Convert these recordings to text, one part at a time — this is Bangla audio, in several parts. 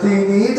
thing need.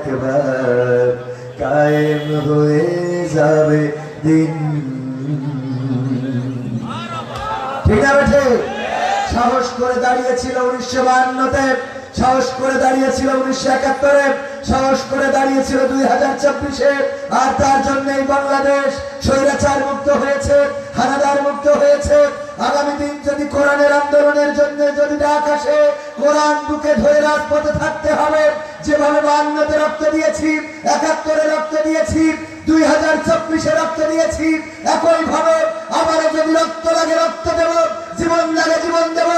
একবার কায়েম হয়ে যাবে দিন। ঠিক আছে? সাহস করে দাঁড়িয়েছিল উনিশশো বাহান্নতে, সাহস করে দাঁড়িয়েছিল উনিশশো একাত্তরে, সাহস করে দাঁড়িয়েছিল দুই হাজার চব্বিশে আর তার জন্যই বাংলাদেশ স্বৈরাচার মুক্ত হয়েছে হানাদার মুক্ত হয়েছে। আগামী দিন যদি কোরআনের আন্দোলনের জন্য যদি ডাক আসে, কোরআন বুকে ধরে রাজপথে থাকতে হবে। যেভাবে বান্নতে রক্ত দিয়েছি, একাত্তরে রক্ত দিয়েছি, দুই হাজার চব্বিশে রক্ত দিয়েছি একই ভাবে আবারও যদি রক্ত লাগে, রক্ত দেব, জীবন লাগে, জীবন দেব,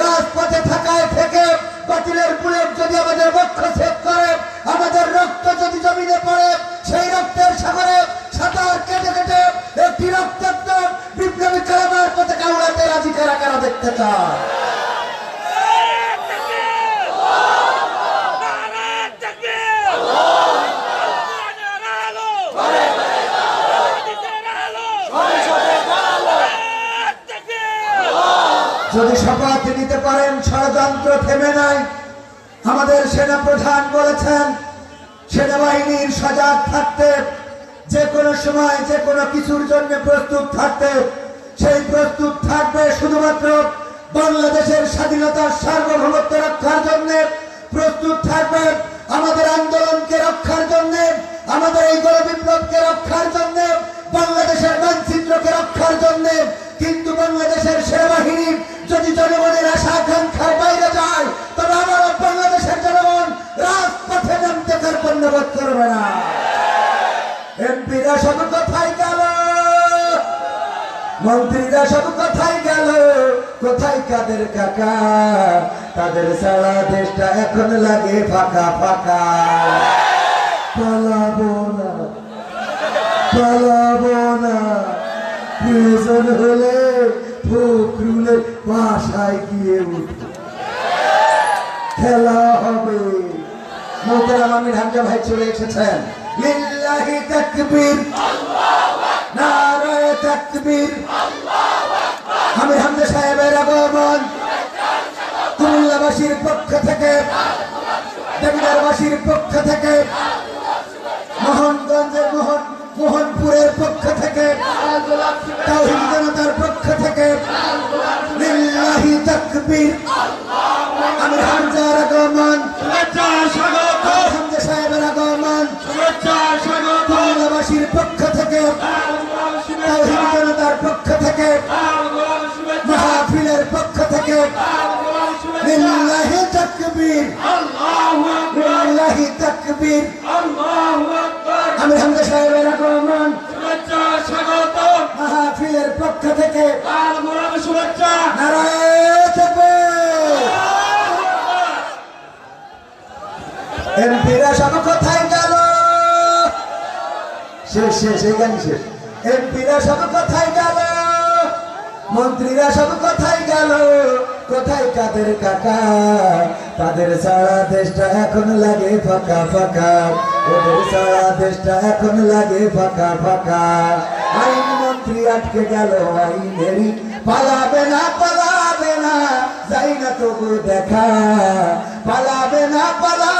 রাজপথে থাকায় থেকে বাতিলের বুলেট যদি আমাদের বক্ষ ছেদ করে, আমাদের রক্ত যদি জমিনে পড়ে, সেই রক্তের সাগরে সাঁতার কেটে কেটে একটি রক্তাক্ত বিপ্লবী কালামার পথে কাউড়াতে রাজি কারা কারা দেখতে চায়? নিতে পারেন, ষড়যন্ত্র থেমে নাই। আমাদের সেনা প্রধান বলেছেন, সেনাবাহিনীর সজাগ থাকতে, যে কোনো সময়, যে কোনো কিছুর জন্য প্রস্তুত থাকতে, সেই প্রস্তুত থাকবে শুধুমাত্র বাংলাদেশের স্বাধীনতার সার্বভৌমত্ব রক্ষার জন্য প্রস্তুত থাকবে, আমাদের আন্দোলনকে রক্ষার জন্য, আমাদের এই গণবিপ্লবকে রক্ষার জন্য, বাংলাদেশের মানচিত্রকে রক্ষার জন্য। কিন্তু বাংলাদেশের সেনাবাহিনী, যদি জনগণের আকাঙ্ক্ষার বাইরে যায়। তবে আমার মন্ত্রীরা সব কোথায় গেল? কোথায় কাদের কাকা? তাদের সারা দেশটা এখন লাগে ফাঁকা ফাঁকা। পালাবো না। পালাবো না। প্রয়োজন হলে ফখরুলের বাসায় গিয়ে উঠবো খেলা হবে। মোহতারাম হামজা ভাই চলে এসেছেন। লিল্লাহি তাকবীর। নারায়ে তাকবীর। আমির হামজা সাহেবের আগমন। কুমিল্লাবাসীর পক্ষ থেকে। দেবিদারবাসীর পক্ষ থেকে। লিল্লাহি তাকবীর। লিল্লাহি তাকবীর আমির হামজা সাহেবের আগমন মাহফিলের পক্ষ থেকে নারায়ণ তাকবীর। এমপিরা সব কোথায় গেল। শেষ শেষ এই গান শেষ। এমপিরা সব কোথায় গেল। মন্ত্রীরা সব কোথায় গেল। কোথায় কাদের কাকা? তাদের সারা দেশটা এখন লাগে ফাঁকা ফাঁকা। ওদের সারা দেশটা এখন লাগে ফাঁকা ফাঁকা। আইন মন্ত্রী আটকে গেল, আইনেরই পালাবে না পালাবে না। যাই না তবু দেখা, পালাবে না পালাবে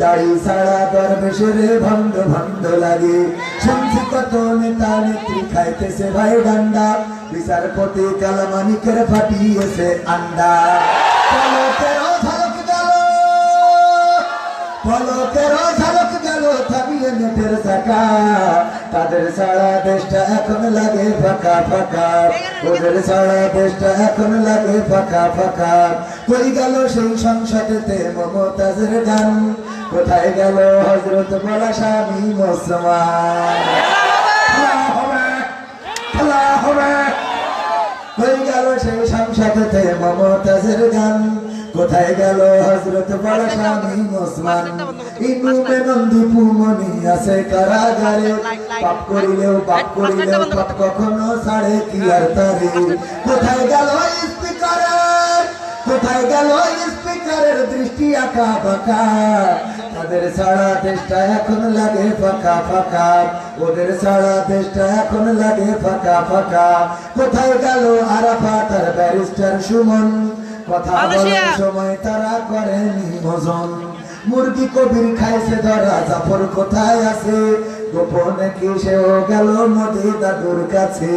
দাড়ি ছাড়া দরবেশের ভন্ড ভন্ড লাগে। শুনছি কত নেতা নেত্রী খাইতেছে ভাই ডান্ডা। বিচারপতি কালামানিকের ফাটিয়েছে আন্ডা। পলকের ঝালক গেল, পলকের ঝলক থামিয়ে নেটের চাকা। তাদের সারা দেশটা এখন লাগে ফাঁকা ফাঁকা। ওদের সারা দেশটা এখন লাগে ফাঁকা ফাঁকা। কই গেল সেই সংসদেতে মমতাজের গান? কোথায় গেল হজরত বলা স্বামী মুসলমান? হয়ে গেল সেই সংসদেতে মমতাজের গান? কোথায় গেল হজরত বড় স্বামী ওসমান আছে কারাগারে। পাপ করিলেও পাপ করিলেও পাপ কখনো ছাড়ে কি আর তারে? কোথায় গেল কোথায় গেল দৃষ্টি আঁকা বাঁকা তাদের সারা দেশটা এখন লাগে ফাঁকা ফাঁকা। ওদের সারা দেশটা এখন লাগে ফাঁকা ফাঁকা। কোথায় গেল আরাফাত আর ব্যারিস্টার সুমন? কথা বলার সময় তারা করেনি ভোজন। মুরগি কবির খাইছে ধরা জাফর কোথায় আছে? গোপনে কি সেও গেল নদী দাদুর কাছে?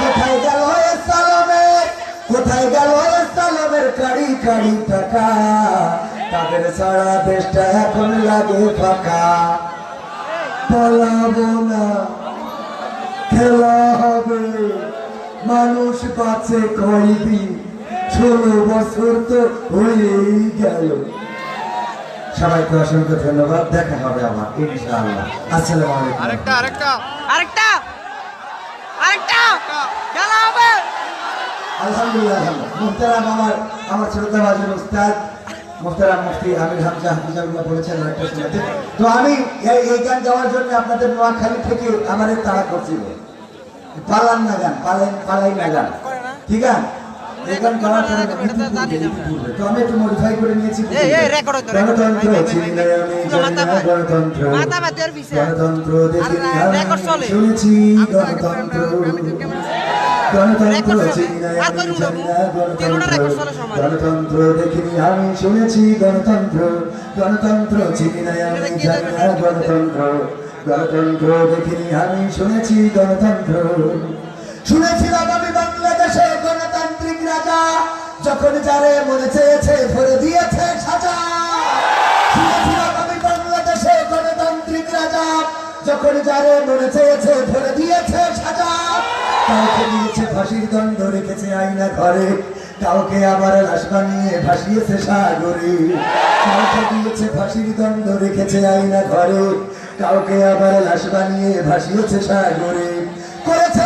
কোথায় গেল সালামের কোথায় গেল সালামের কাড়ি কাড়ি টাকা? তাদের সারা দেশটা এখন লাগে ফাঁকা। পালাবো না। খেলা হবে। মানুষ বাঁচে কয়দিন ষোলো বছর তো হয়েই গেল। সবাইকে অসংখ্য ধন্যবাদ দেখা হবে আমার ইনশাআল্লাহ। আসসালামু আলাইকুম। আরেকটা আরেকটা। আরেকটা। আরেকটা। খেলা হবে। আলহামদুলিল্লাহ আমার আমার শ্রদ্ধাভাজন উস্তাদ মুহতারাম মুফতি আমির হামজা হাফিজাউল্লাহ বলেছেন একটা শোনাতে। তো আমি এই এই গান গাওয়ার জন্য আপনাদের নোয়াখালী থেকে আমাদের তাড়া করছিল পালান না গান পালাই পালাই না গান। ঠিক আছে? এই গান গাওয়ার জন্য তো আমি একটু মডিফাই করে নিয়েছি। গণতন্ত্র ভাই, ভাই, ভাই, চিনি ভাই। না আমি। গণতন্ত্র। গণতন্ত্র চলে। শুনেছি গণতন্ত্র গণতন্ত্র Record চলে। চিনি না আর আমি জানি না গণতন্ত্র গণতন্ত্র দেখিনি আমি শুনেছি গণতন্ত্র গণতন্ত্র চিনি আমি জানি না গণতন্ত্র গণতন্ত্র দেখিনি আমি শুনেছি গণতন্ত্র শুনেছিলাম আমি বাংলাদেশে গণতান্ত্রিক রাজা যখন যারে মনে চেয়েছে, ভরে দিয়েছে যখন যারে মনে চেয়েছে, ভরে দিয়েছে সাজা। কাউকে দিয়েছে ফাঁসির দণ্ড, রেখেছে আইনা ঘরে। কাউকে আবার লাশ বানিয়ে ভাসিয়েছে সাগরে। কাউকে দিয়েছে ফাঁসির দণ্ড, রেখেছে আইনা ঘরে। কাউকে আবার লাশ বানিয়ে ভাসিয়েছে সাগরে। করেছে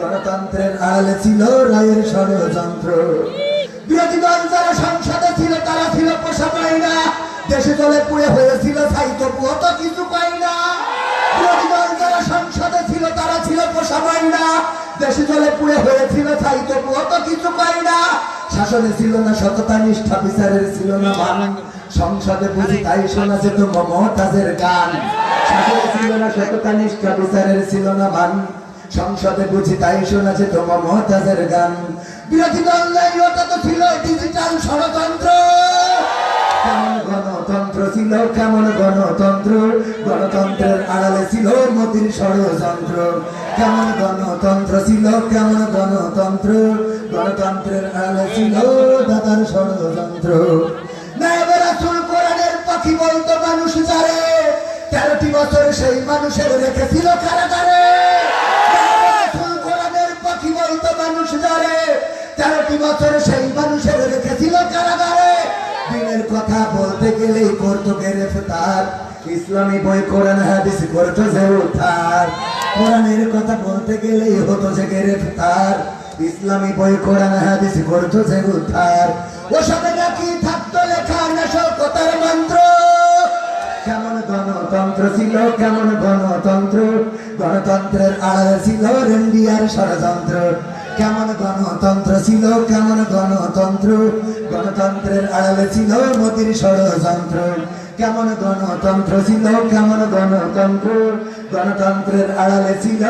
গণতন্ত্রের আড়ালে ছিল রায়ের ষড়যন্ত্র। বিরোধী দল যারা সংসদে ছিল, তারা ছিল পোষা পাই না দেশে দলে পুড়ে হয়েছিল সাহিত্য পুয়ত কিছু পাই না। বিরোধী দল যারা সংসদে ছিল, তারা ছিল পোষা পাই না দেশে দলে পুড়ে হয়েছিল সাহিত্য পুয়ত কিছু পাই না। শাসনে ছিল না সততা, নিষ্ঠা, বিচারের ছিল না মান। সংসদে বুঝি তাই শোনা যেত মমতাজের গান। শাসনে ছিল না সততা, নিষ্ঠা, বিচারের ছিল না মান। সংসদে বুঝি তাই শোনাছে যেত মমতাজের গান। বিরোধী দল নাই, ওটা তো ছিল ডিজিটাল ষড়যন্ত্র। গণতন্ত্র ছিল, কেমন গণতন্ত্র? গণতন্ত্রের আড়ালে ছিল মোদীর ষড়যন্ত্র। কেমন গণতন্ত্র ছিল, কেমন গণতন্ত্র? গণতন্ত্রের আলো ছিল দাদার ষড়যন্ত্র। পাখি বলতো, মানুষ যারে তেরোটি বছর সেই মানুষের রেখেছিল কারাগারে। বছর সেই মানুষের রেখেছিল কারাগারে। দিনের কথা বলতে করতো গ্রেফতার ইসলামী বই কোরআন, হাদিস করতো যে উদ্ধার। কোরআনের কথা বলতে গেলেই হতো যে গ্রেফতার ইসলামী বই কোরআন, হাদিস করতো যে উদ্ধার ওসবে নাকি থাকতো লেখা নাশকতার মন্ত্র। কেমন গণতন্ত্র ছিল, কেমন গণতন্ত্র? গণতন্ত্রের আড়ালে ছিল রেন্ডিয়ার ষড়যন্ত্র। কেমন গণতন্ত্র ছিল, কেমন গণতন্ত্র? গণতন্ত্রের আড়ালে ছিল মোদির ষড়যন্ত্র। কেমন গণতন্ত্র ছিল, কেমন গণতন্ত্র? গণতন্ত্রের আড়ালে ছিল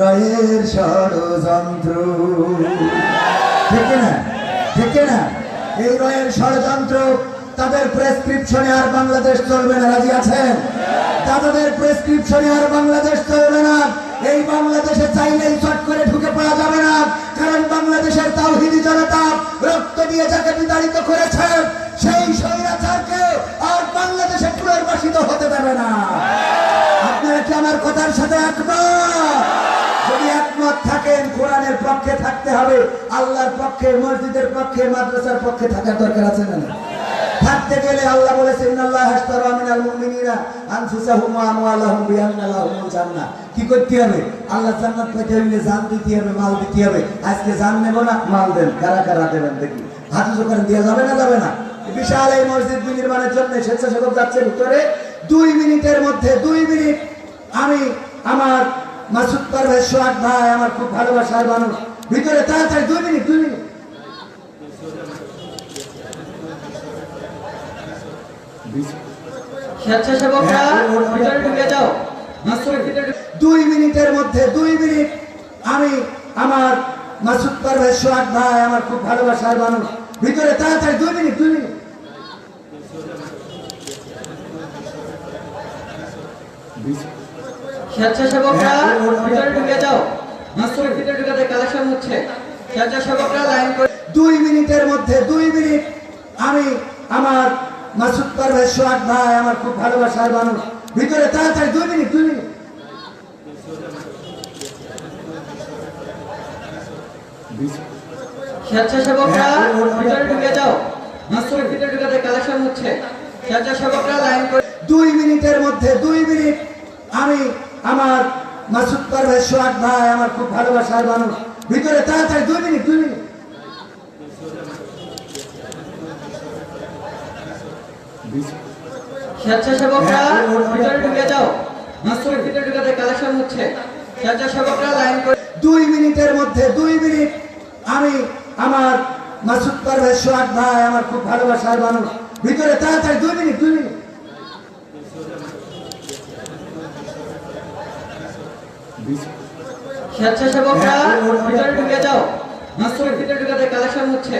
রয়ের ষড়যন্ত্র। ঠিক না? ঠিক না? এই রয়ের ষড়যন্ত্র, তাদের প্রেসক্রিপশনে আর বাংলাদেশ চলবে না, রাজি আছেন? তাদের প্রেসক্রিপশনে আর বাংলাদেশ চলবে না। এই বাংলাদেশে চাইলেই চট করে ঢুকে পড়া যাবে না। কারণ বাংলাদেশের তাওহিদি জনতা রক্ত দিয়ে যাকে বিতাড়িত করেছে, সেই স্বৈরাচারকে আর বাংলাদেশে পুনর্বাসিত হতে দেবে না। আপনারা কি আমার কথার সাথে একমত? যদি একমত থাকেন, কোরআনের পক্ষে থাকতে হবে। আল্লাহর পক্ষে, মসজিদের পক্ষে, মাদ্রাসার পক্ষে থাকার দরকার আছে না? থাকতে গেলে আল্লাহ বলেছেন আল্লাহ হাসতারা মিনাল মুমিনিনা আনফুসাহুম ওয়া আমওয়ালাহুম বিআন্না জান্নাহ। কি করতে হবে? আল্লাহ জান্নাত পেতে হইলে জান দিতে হবে, মাল দিতে হবে। আজকে জান নেব না, মাল দেন। কারা কারা দেবেন দেখি। হাতে জোকান দেওয়া যাবে না যাবে না। বিশাল এই মসজিদ নির্মাণের জন্য স্বেচ্ছাসেবক যাচ্ছে ভিতরে। দুই মিনিটের মধ্যে, দুই মিনিট আমি আমার মাসুদ পারভেজ সোহাগ ভাই, আমার খুব ভালোবাসার মানুষ। ভিতরে তাড়াতাড়ি, দুই মিনিট দুই মিনিট। স্বেচ্ছাসেবকরা ভিতরে ঢুকে যাও। দুই মিনিটের মধ্যে দুই মিনিট। আমি আমার মাসুদ পারভেজ সোহাগ ভাই আমার খুব ভালোবাসার মানুষ। ভিতরে তাড়াতাড়ি দুই মিনিট দুই মিনিট। স্বেচ্ছাসেবকরা ও- ও- ভিতরে ঢুকে যাও। ভিতরে ভিতরে ঢুকাতে কালেকশন হচ্ছে। স্বেচ্ছাসেবকরা লাইন করে দুই মিনিটের মধ্যে দুই মিনিট। আমি আমার মাসুদ পারভেজ সোহাগ ভাই আমার খুব ভালোবাসার মানুষ। ভিতরে তাড়াতাড়ি দুই মিনিট দুই মিনিট। স্বেচ্ছাসেবকরা হ্যাঁ, ভিতরে ঢুকে যাও। ভিতরে ভিতরে কালেকশন হচ্ছে। স্বেচ্ছাসেবকরা লাইন করে দুই মিনিটের মধ্যে দুই মিনিট। আমি আমার মাসুদ পারভেজ সোহাগ ভাই আমার খুব ভালোবাসার মানুষ। ভিতরে তাড়াতাড়ি দুই মিনিট দুই মিনিট। স্বেচ্ছাসেবকরা হ্যাঁ, ও- ও- ভিতরে ঢুকে যাও। ভিতরে ভিতরে ঢুকাতে কালেকশন হচ্ছে। স্বেচ্ছাসেবকরা লাইন করে দুই মিনিটের মধ্যে দুই মিনিট। আমি আমার মাসুদ পারভেজ সোহাগ ভাই আমার খুব ভালোবাসার মানুষ। ভিতরে তাড়াতাড়ি দুই মিনিট দুই মিনিট। স্বেচ্ছাসেবকরা হ্যাঁ, ও- ভিতরে ঢুকে যাও। ভিতরে ভিতরে ঢুকাতে কালেকশন হচ্ছে।